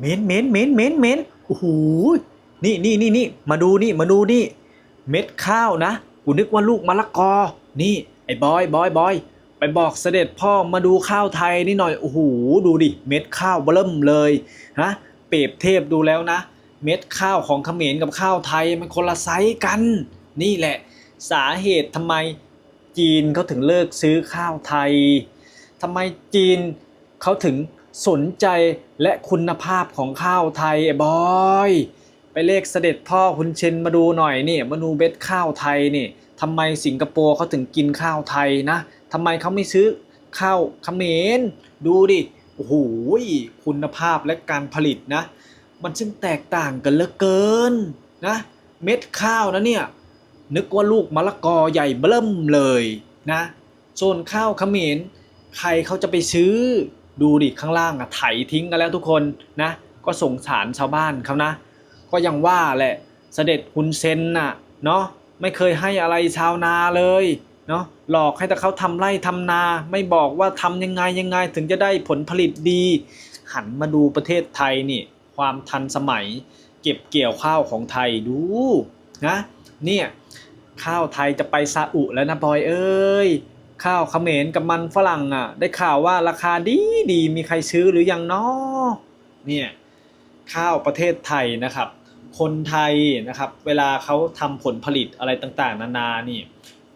เม็นเม็นเม็นเม็นเม็นโอ้โหนี่นี่นี่นี่มาดูนี่มาดูนี่ เม็ดข้าวนะกูนึกว่าลูกมะละกอ นี่ ไอ้บอยบอยบอยไปบอกเสด็จพ่อมาดูข้าวไทยนี่หน่อยโอ้โหดูดิเม็ดข้าวเบิ่มเลยฮะเปรียบเทียบดูแล้วนะ เม็ดข้าวของเขมรกับข้าวไทยมันคนละไซส์กัน นี่แหละ สาเหตุทำไมจีนเขาถึงเลิกซื้อข้าวไทยทำไมจีนเขาถึง สนใจและคุณภาพของข้าวไทยไอบอยไปเลขเสด็จพ่อคุณเชนมาดูหน่อยนี่มาดูเบ็ดข้าวไทยนี่ทำไมสิงคโปร์เขาถึงกินข้าวไทยนะทำไมเขาไม่ซื้อข้าวเขมรดูดิโอ้โหคุณภาพและการผลิตนะ มันช่างแตกต่างกันเหลือเกินนะเม็ดข้าวนะเนี่ยนึกว่าลูกมะละกอใหญ่เบิ่มเลยนะส่วนข้าวเขมรใครเขาจะไปซื้อ ดูดิข้างล่างอะไถทิ้งกันแล้วทุกคนนะ ก็สงสารชาวบ้านเขานะ ก็ยังว่าแหละเสด็จฮุนเซนน่ะเนาะไม่เคยให้อะไรชาวนาเลยเนาะหลอกให้แต่เขาทำไร่ทำนา ไม่บอกว่าทำยังไงยังไงถึงจะได้ผลผลิตดี หันมาดูประเทศไทยนี่ความทันสมัย เก็บเกี่ยวข้าวของไทยดูนะเนี่ยข้าวไทยจะไปซาอุแล้วนะบอยเอ้ย ข้าวเขมรกับมันฝรั่งอะ ได้ข่าวว่าราคาดีดีมีใครซื้อหรือยังเนาะเนี่ยข้าวประเทศไทยนะครับ คนไทยนะครับ เวลาเขาทำผลผลิตอะไรต่างๆ นานานี่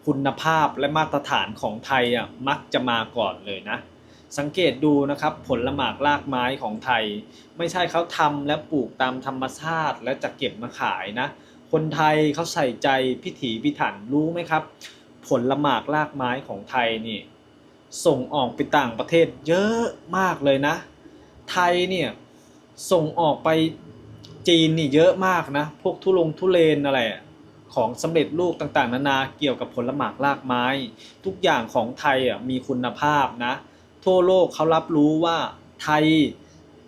คุณภาพและมาตรฐานของไทยอะมักจะมาก่อนเลยนะ สังเกตดูนะครับ ผลละหมากรากไม้ของไทย ไม่ใช่เขาทำและปลูกตามธรรมชาติและจะเก็บมาขายนะ คนไทยเขาใส่ใจพิถีพิถันรู้ไหมครับ ผลละหมากรากไม้ของไทยนี่ส่งออกไปต่างประเทศเยอะมากเลยนะ ไทยเนี่ยส่งออกไปจีนนี่เยอะมากนะ พวกทุลงทุเลนอะไรของสำเร็จรูปต่างๆ นานาเกี่ยวกับผลหมากรากไม้ ทุกอย่างของไทยอะมีคุณภาพนะ ทั่วโลกเขารับรู้ว่าไทย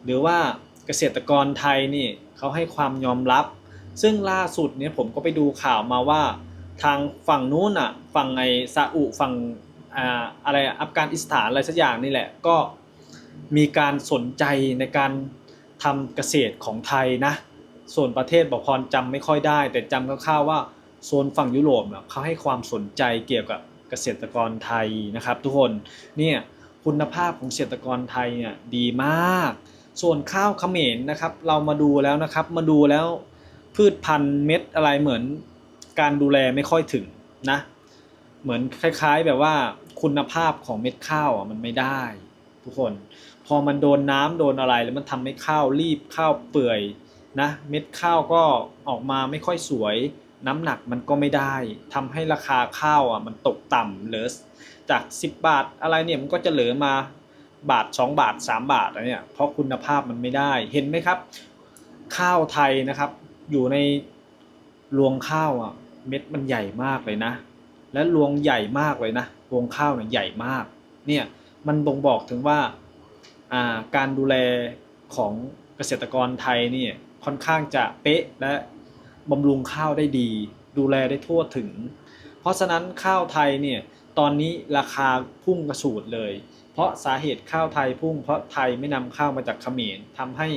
หรือว่าเกษตรกรไทยนี่เขาให้ความยอมรับ ซึ่งล่าสุดเนี่ยผมก็ไปดูข่าวมาว่า ทางฝั่งนู้นอะฝั่งไอซาอุฝั่งอ่าอะไรอัฟกานิสถานอะไรสักอย่างนี่แหละก็มีการสนใจในการทำเกษตรของไทยนะ ส่วนประเทศบอกพรจำไม่ค่อยได้ แต่จำคร่าวๆว่าโซนฝั่งยุโรปน่ะเขาให้ความสนใจเกี่ยวกับเกษตรกรไทยนะครับ ทุกคนเนี่ยคุณภาพของเกษตรกรไทยเนี่ยดีมาก ส่วนข้าวเขมรนะครับ เรามาดูแล้วนะครับ มาดูแล้วพืชพันธุ์เม็ดอะไรเหมือน การดูแลไม่ค่อยถึงนะ เหมือนคล้ายๆ แบบว่าคุณภาพของเม็ดข้าวอะมันไม่ได้ ทุกคน พอมันโดนน้ำโดนอะไรแล้วมันทำให้ข้าวรีบข้าวเปื่อยนะเม็ดข้าวก็ออกมาไม่ค่อยสวย น้ำหนักมันก็ไม่ได้ทำให้ราคาข้าวอะมันตกต่ำเหลือจาก 10 บาทอะไรเนี่ยมันก็จะเหลือมาบาท 2 บาท 3 บาทอะไรเนี่ยเพราะคุณภาพมันไม่ได้เห็นไหมครับ ข้าวไทยนะครับ อยู่ในรวงข้าวอะ เม็ดมันใหญ่มากเลยนะ และรวงใหญ่มากเลยนะรวงข้าวเนี่ยใหญ่มาก เนี่ยมันบ่งบอกถึงว่าการดูแลของเกษตรกรไทยเนี่ยค่อนข้างจะเป๊ะและบำรุงข้าวได้ดี ดูแลได้ทั่วถึง เพราะฉะนั้นข้าวไทยเนี่ยตอนนี้ราคาพุ่งกระฉูดเลย เพราะสาเหตุข้าวไทยพุ่งเพราะไทยไม่นำข้าวมาจากเขมรทำให้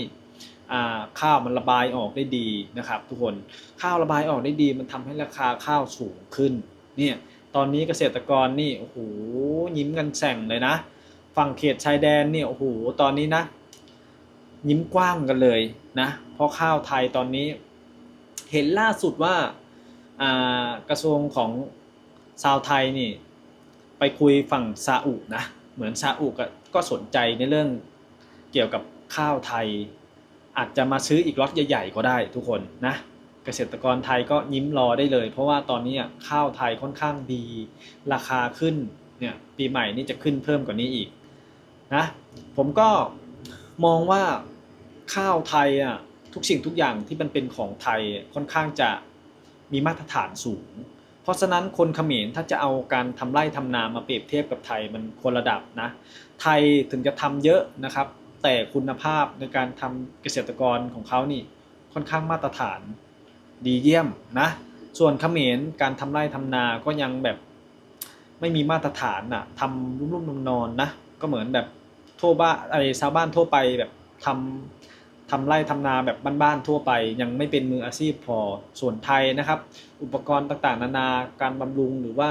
ข้าวมันระบายออกได้ดีนะครับ ทุกคนข้าวระบายออกได้ดี มันทำให้ราคาข้าวสูงขึ้นเนี่ยตอนนี้เกษตรกรนี่โอ้โหยิ้มกันแฉ่งเลยนะ ฝั่งเขตชายแดนเนี่ยโอ้โหตอนนี้นะ ยิ้มกว้างกันเลยนะเพราะข้าวไทยตอนนี้ เห็นล่าสุดว่ากระทรวงของชาวไทยนี่ ไปคุยฝั่งซาอุนะเหมือนซาอุก็สนใจในเรื่องเกี่ยวกับข้าวไทย อาจจะมาซื้ออีกล็อตใหญ่ ๆ ก็ได้ทุกคนนะเกษตรกรไทยก็ยิ้มรอได้เลย เพราะว่าตอนนี้ข้าวไทยค่อนข้างดี ราคาขึ้นเนี่ยปีใหม่นี่จะขึ้นเพิ่มกว่านี้อีกนะผมก็มองว่าข้าวไทยอะทุกสิ่งทุกอย่างที่มันเป็นของไทยค่อนข้างจะมีมาตรฐานสูง เพราะฉะนั้นคนเขมรถ้าจะเอาการทำไร่ทำนามาเปรียบเทียบกับไทยมันคนระดับนะ ไทยถึงจะทำเยอะนะครับ แต่คุณภาพในการทำเกษตรกรของเขานี่ค่อนข้างมาตรฐานดีเยี่ยมนะ ส่วนเขมรการทำไร่ทำนาก็ยังแบบไม่มีมาตรฐานน่ะทำรุ่มๆนอนๆนะ ก็เหมือนแบบทั่วบ้านอะไอ้ชาวบ้านทั่วไปแบบทำทำไร่ทำนาแบบบ้านๆทั่วไป ยังไม่เป็นมืออาชีพพอส่วนไทยนะครับ อุปกรณ์ต่างๆ นานาการบำรุงหรือว่า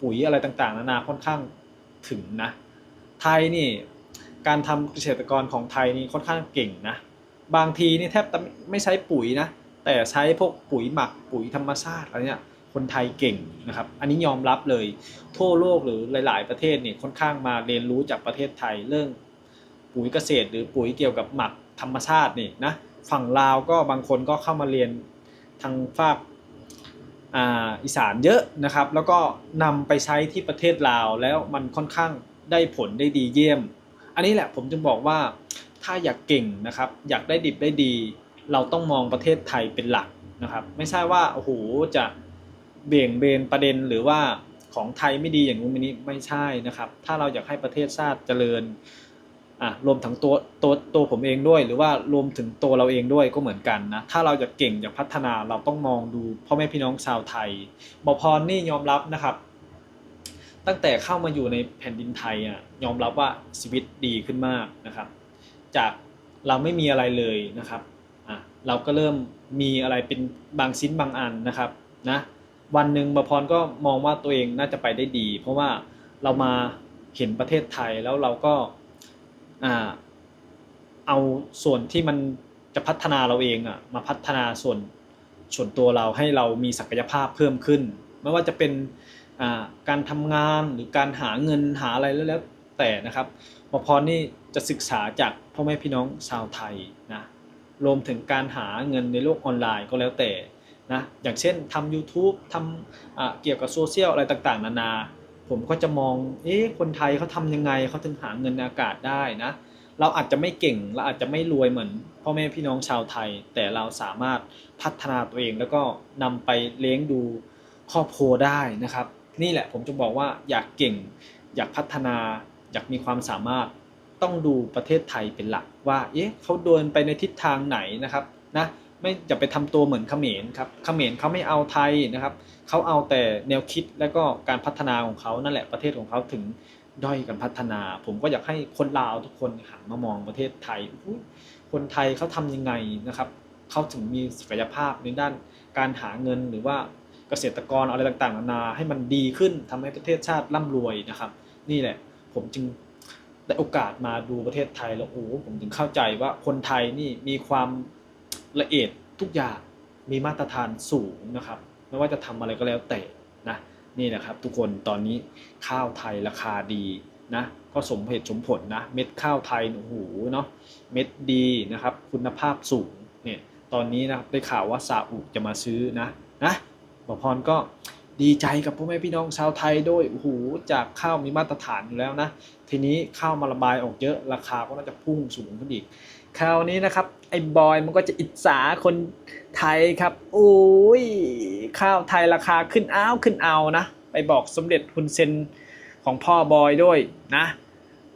ปุ๋ยอะไรต่างๆ นานาค่อนข้างถึงนะ ไทยนี่ การทำเกษตรกรของไทยนี่ค่อนข้างเก่งนะ บางทีนี่แทบไม่ใช้ปุ๋ยนะ แต่ใช้พวกปุ๋ยหมักปุ๋ยธรรมชาติอะไรเนี่ยคนไทยเก่งนะครับ อันนี้ยอมรับเลย ทั่วโลกหรือหลาย ๆ ประเทศเนี่ยค่อนข้างมาเรียนรู้จากประเทศไทยเรื่องปุ๋ยเกษตร หรือปุ๋ยเกี่ยวกับหมักธรรมชาตินี่นะฝั่งลาวก็บางคนก็เข้ามาเรียนทางฝากอีสานเยอะนะครับ แล้วก็นำไปใช้ที่ประเทศลาวแล้วมันค่อนข้างได้ผลได้ดีเยี่ยม อันนี้แหละผมจึงบอกว่าถ้าอยากเก่งนะครับ อยากได้ดิบได้ดี เราต้องมองประเทศไทยเป็นหลักนะครับ ไม่ใช่ว่าโอ้โหจะเบี่ยงเบนประเด็นหรือว่าของไทยไม่ดีอย่างนู้นนี้ไม่ใช่นะครับ ถ้าเราอยากให้ประเทศชาติเจริญอะรวมถึงตัวตัวตัวผมเองด้วย หรือว่ารวมถึงตัวเราเองด้วยก็เหมือนกันนะถ้าเราอยากเก่งอยากพัฒนาเราต้องมองดูพ่อแม่พี่น้องชาวไทยบอพรนี่ยอมรับนะครับ ตั้งแต่เข้ามาอยู่ในแผ่นดินไทยอะยอมรับว่าชีวิตดีขึ้นมากนะครับ จากเราไม่มีอะไรเลยนะครับอะเราก็เริ่มมีอะไรเป็นบางชิ้นบางอันนะครับนะวันหนึ่งบพรก็มองว่าตัวเองน่าจะไปได้ดี เพราะว่าเรามาเห็นประเทศไทยแล้วเราก็อ่าเอาส่วนที่มันจะพัฒนาเราเองอะมาพัฒนาส่วนส่วนตัวเราให้เรามีศักยภาพเพิ่มขึ้น ไม่ว่าจะเป็น การทำงานหรือการหาเงินหาอะไรแล้วแต่นะครับหมอพรนี่จะศึกษาจากพ่อแม่พี่น้องชาวไทยนะรวมถึงการหาเงินในโลกออนไลน์ก็แล้วแต่นะอย่างเช่นทำ YouTube ทำอ่าเกี่ยวกับโซเชียลอะไรต่างๆ นานา ผมก็จะมองเอ๊ะคนไทยเขาทำยังไงเขาถึงหาเงินในอากาศได้นะเราอาจจะไม่เก่งเราอาจจะไม่รวยเหมือนพ่อแม่พี่น้องชาวไทย แต่เราสามารถพัฒนาตัวเองแล้วก็นำไปเลี้ยงดูครอบครัวได้นะครับ นี่แหละผมจะบอกว่าอยากเก่ง อยากพัฒนา อยากมีความสามารถต้องดูประเทศไทยเป็นหลักว่าเอ๊ะเขาเดินไปในทิศทางไหนนะครับนะไม่จะไปทำตัวเหมือนเขมรครับเขมรเขาไม่เอาไทยนะครับเขาเอาแต่แนวคิดและก็การพัฒนาของเขานั่นแหละประเทศของเขาถึงด้อยกันพัฒนา ผมก็อยากให้คนลาวทุกคนหันมามองประเทศไทยอุ๊ยคนไทยเขาทำยังไงนะครับเขาถึงมีศักยภาพในด้านการหาเงินหรือว่า เกษตรกรอะไรต่างๆนานาให้มันดีขึ้นทำให้ประเทศชาติร่ำรวยนะครับ นี่แหละผมจึงได้โอกาสมาดูประเทศไทยแล้วโอ้ผมถึงเข้าใจว่าคนไทยนี่มีความละเอียดทุกอย่างมีมาตรฐานสูงนะครับ ไม่ว่าจะทำอะไรก็แล้วแต่นะนี่แหละครับ ทุกคนตอนนี้ข้าวไทยราคาดีนะก็สมเหตุสมผลนะเม็ดข้าวไทยโอ้โหเนาะเม็ดดีนะครับ คุณภาพสูงเนี่ยตอนนี้นะครับได้ข่าวว่าซาอุจะมาซื้อนะนะ หมอพรก็ดีใจกับพ่อแม่พี่น้องชาวไทยด้วยโอ้โหจากข้าวมีมาตรฐานอยู่แล้วนะ ทีนี้ข้าวมาระบายออกเยอะราคาก็น่าจะพุ่งสูงขึ้นอีกคราวนี้นะครับไอ้บอยมันก็จะอิจฉาคนไทยครับโอ้ยข้าวไทยราคาขึ้นอ้าวขึ้นเอานะ ไปบอกสมเด็จฮุนเซนของพ่อบอยด้วยนะ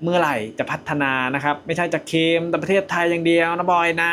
เมื่อไหร่จะพัฒนานะครับ ไม่ใช่จะเคมแต่ประเทศไทยอย่างเดียวนะบอยนะ